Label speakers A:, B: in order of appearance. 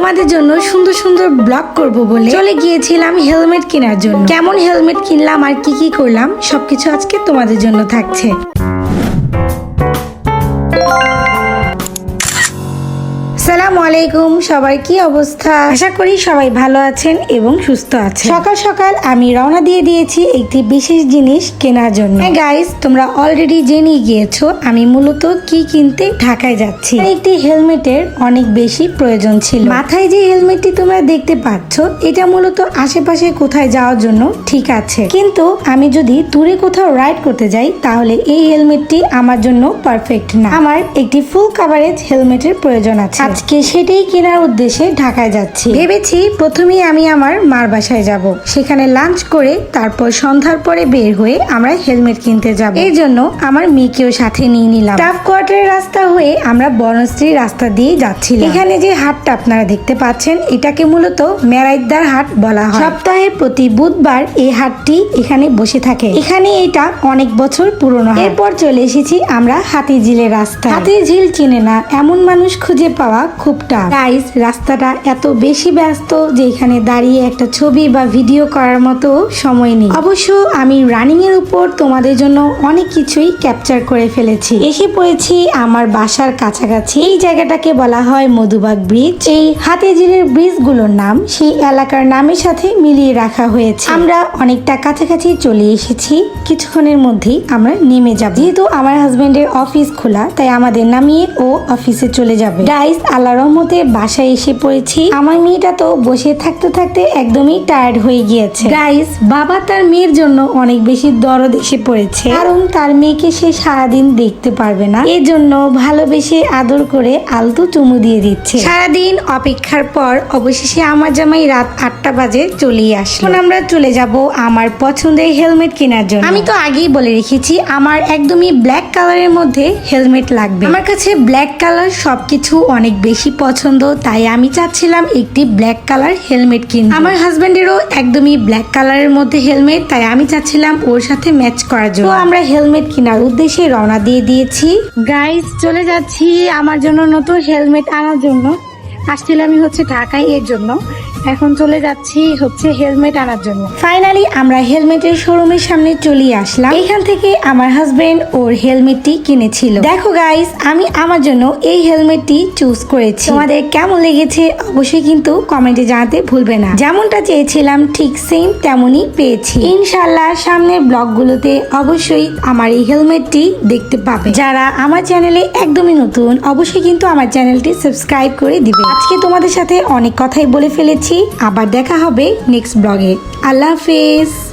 A: তোমাদের জন্য সুন্দর সুন্দর ব্লগ করব বলে চলে গিয়েছিলাম হেলমেট কেনার জন্য। কেমন হেলমেট কিনলাম আর কি কি করলাম, সবকিছু আজকে তোমাদের জন্য থাকছে। আলাইকুম সবার কি অবস্থা? আশা করি সবাই ভালো আছেন এবং সুস্থ আছেন। সকাল সকাল আমি রওনা দিয়ে দিয়েছি একটি বিশেষ জিনিস কেনার জন্য। হ্যাঁ গাইস তোমরা অলরেডি জেনে গিয়েছো আমি মূলত কি কিনতে ঢাকায় যাচ্ছি। একটি হেলমেটের অনেক বেশি প্রয়োজন ছিল। মাথায় যে হেলমেটটি তোমরা দেখতে পাচ্ছ, এটা মূলত আশেপাশে কোথায় যাওয়ার জন্য ঠিক আছে। কিন্তু আমি যদি দূরে কোথাও রাইড করতে যাই, তাহলে এই হেলমেটটি আমার জন্য পারফেক্ট না। আমার একটি ফুল কাভারেজ হেলমেটের প্রয়োজন আছে। আজকে সেটাই কেনার উদ্দেশ্যে ঢাকায় যাচ্ছি। ভেবেছি প্রথমেই আমি আমার মার বাসায় যাব। সেখানে লাঞ্চ করে তারপর সন্ধ্যার পরে বের হয়ে আমরা হেলমেট কিনতে যাব। এই জন্য আমার মেয়েকেও সাথে নিয়ে নিলাম। স্টাফ কোয়ার্টারের রাস্তা হয়ে আমরা বনশ্রী রাস্তা দিয়ে যাচ্ছিলাম। এখানে যে হাটটা আপনারা দেখতে পাচ্ছেন, এটাকে মূলত মেরাইদার হাট বলা হয়। সপ্তাহে প্রতি বুধবার এই হাটটি এখানে বসে থাকে। এখানে এটা অনেক বছর পুরনো এরপর চলে এসেছি আমরা হাতিঝিলের রাস্তা হাতিঝিল চিনে না, এমন মানুষ খুঁজে পাওয়া খুব টাফ গাইস রাস্তাটা এত বেশি ব্যস্ত যে এখানে দাঁড়িয়ে একটা ছবি বা ভিডিও করার মতো সময় নেই। অবশ্য আমি রানিং এর উপর তোমাদের জন্য অনেক কিছুই ক্যাপচার করে ফেলেছি। এসে পড়েছি আমার বাসার কাছাকাছি। এই জায়গাটাকে বলা হয় মধুবাগ ব্রিজ এই হাতিঝিলের ব্রিজগুলোর নাম সেই এলাকার নামের সাথে মিলিয়ে রাখা হয়েছে। আমরা অনেকটা কাছাকাছি চলে এসেছি। কিছুক্ষণের মধ্যেই আমরা নেমে যাব। যেহেতু আমার হাজবেন্ডের অফিস খোলা, তাই আমাদের নামিয়ে ও অফিসে চলে যাবে। গাইস আল্লাহ রহমতে বাসায় এসে পড়েছি। আমার মেয়েটা তো বসে থাকতে থাকতে একদমই টায়ার্ড হয়ে গিয়েছে। গাইস বাবা তার মেয়ের জন্য অনেক বেশি দরদ এসে পড়েছে। কারণ তার মেয়েকে সে সারাদিন দেখতে পারবে না। এই জন্য ভালোবেসে আদর করে আলতু চুমু দিয়ে দিচ্ছে। সারাদিন অপেক্ষার পর অবশেষে আমার জামাই রাত আটটা বাজে চলেই এখন আমরা চলে যাব আমার পছন্দের হেলমেট কেনার জন্য। আমি তো আগেই বলে রেখেছি, আমার একদমই ব্ল্যাক কালারের মধ্যে হেলমেট লাগবে। আমার কাছে ব্ল্যাক কালার সবকিছু অনেক বেশি পছন্দ, তাই আমি চাচ্ছিলাম একটি ব্ল্যাক কালার হেলমেট কিনতে। আমার হাজব্যান্ডেরও একদমই ব্ল্যাক কালারের মধ্যে হেলমেট তাই আমি চাচ্ছিলাম ওর সাথে ম্যাচ করার জন্য। আমরা হেলমেট কেনার উদ্দেশ্যে রওনা দিয়ে দিয়েছি। গাইস চলে যাচ্ছি আমার জন্য নতুন হেলমেট আনার জন্য। আসছিলাম আমি হচ্ছে ঢাকায়, এর জন্য। এখন চলে যাচ্ছি হচ্ছে হেলমেট আনার জন্য। ফাইনালি আমরা হেলমেটের শোরুমের সামনে চলে আসলাম। এখান থেকে আমার হাজবেন্ড ওর হেলমেটটি কিনেছিল। দেখো গাইস আমি আমার জন্য এই হেলমেটটি চুজ করেছি। তোমাদের কেমন লেগেছে অবশ্যই কিন্তু কমেন্টে জানাতে ভুলবে না। যেমনটা চেয়েছিলাম, ঠিক সেম তেমনই পেয়েছি। ইনশাল্লাহ সামনের ব্লগগুলোতে অবশ্যই আমার এই হেলমেটটি দেখতে পাবে। যারা আমার চ্যানেলে একদমই নতুন, অবশ্যই কিন্তু আমার চ্যানেলটি সাবস্ক্রাইব করে দিবে। আজকে তোমাদের সাথে অনেক কথাই বলে ফেলেছি। আবার দেখা হবে নেক্সট ব্লগে আল্লাহ হাফেজ।